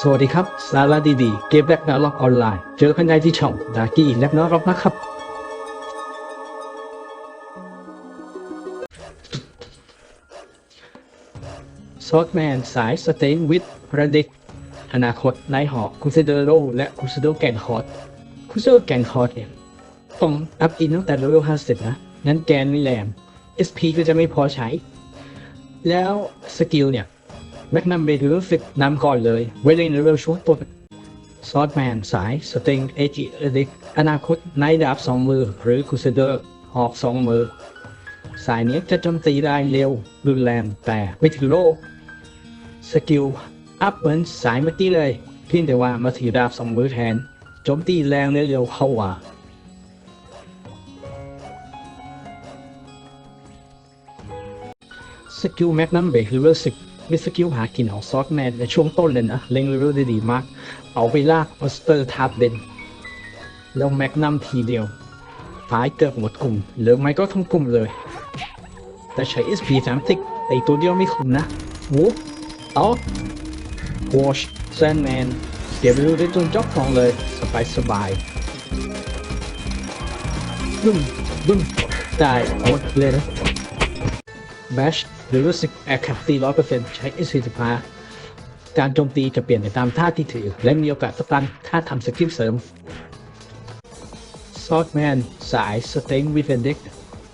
สวัสดีครับ สาระดีๆ เกมแรกนาล็อกออนไลน์ เจอกันได้ที่ช่องดากี้แลกนาล็อกนะครับ ซอสแมนสายสเตนวิทระดิกอนาคตนายหอกคุเซเดโรและคุเซโดแกนคอร์ดคุเซโดแกนคอร์ดเนี่ยผมอัพอินตั้งแต่เลเวล50นะ งั้นแกนนี่แรง SP ก็จะไม่พอใช้ แล้วสกิลเนี่ย แม็กนัมเบย์รู้สึกนำก่อนเลยไว้เล่นเร็วๆช่วงต้นซอสแมน สาย สติง เอจิเอดิกอนาคตไนดาบสองมือ หรือคูเซเดอร์ หอกสองมือ สายนี้จะโจมตีได้เร็ว รุนแรงแต่ไม่ถึงโลกสกิล อัพเหมือนสายเมื่อกี้เลยเพียงแต่ว่ามาถือดาบสองมือแทนโจมตีแรงและเร็วเข้าว่าสกิลแมกนัมเบรกเลเวลสิบ มีสกิลหากินของซอสแมนในช่วงต้นเลยนะเล็งเลเวลได้ดีมาก เอาไปลากมอนสเตอร์ทับเดนแล้วแมกนัมทีเดียวตายเกือบหมดกลุ่มหรือไม่ก็ทั้งกลุ่มเลย แต่ใช้ SP 3 0ไอตัวเดียวไม่คุ้มนะโว้เอาวอชแซนแมนเก็บเลเวลได้จนจ็อบทองเลย สบายสบายบึ้มบึ้มได้หมดเลยนะ b a s h หรือรู้สึกแอคตีร้อยเปอร์เซ็นต์ใช้ s 4 5 การโจมตีจะเปลี่ยนไปตามท่าที่ถือ และมีโอกาสสตันถ้าทำสกิลเสริม s w o r d m a n สาย s t e n g with a d e c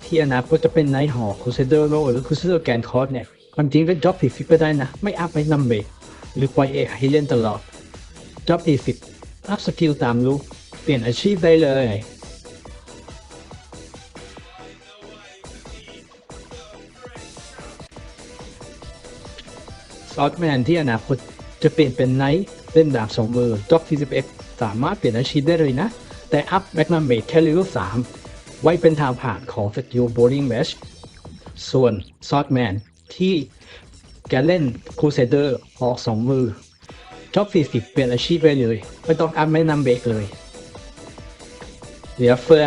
ที่อนาคตจะเป็นไนท์หอ Crusader Row หรือ Crusader Grand Cross เนี่ยความจริงก็จ็อบผิดฟิกก็ได้นะ ไม่อัพไปนัมเบรหรือปล่อยเอกให้เล่นตลอดจ็อบอีฟิกอัพสกิลตามรู้เปลี่ยนอาชีพได้เลย ซอสแมนที่อนาคตจะเปลี่ยนเป็นไนท์เล่นดาบสองมือจ็อก41 สามารถเปลี่ยนอาชีพได้เลยนะ แต่อัพแมกนัมเบรแค่เลเวล3 ไว้เป็นทางผ่านของสกิลโบลิ่งแมชส่วนซอสแมนที่แกเล่นครูเซเดอร์ออกสองมือจ็อก40 เปลี่ยนอาชีพไปเลย ไม่ต้องอัพแมกนัมเบรกเลยเหลือเฟือ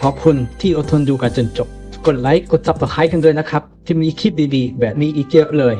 ขอบคุณที่อดทนดูกันจนจบ กดไลค์ กด subscribe กันด้วยนะครับ ที่มีคลิปดีๆ แบบนี้อีกเยอะเลย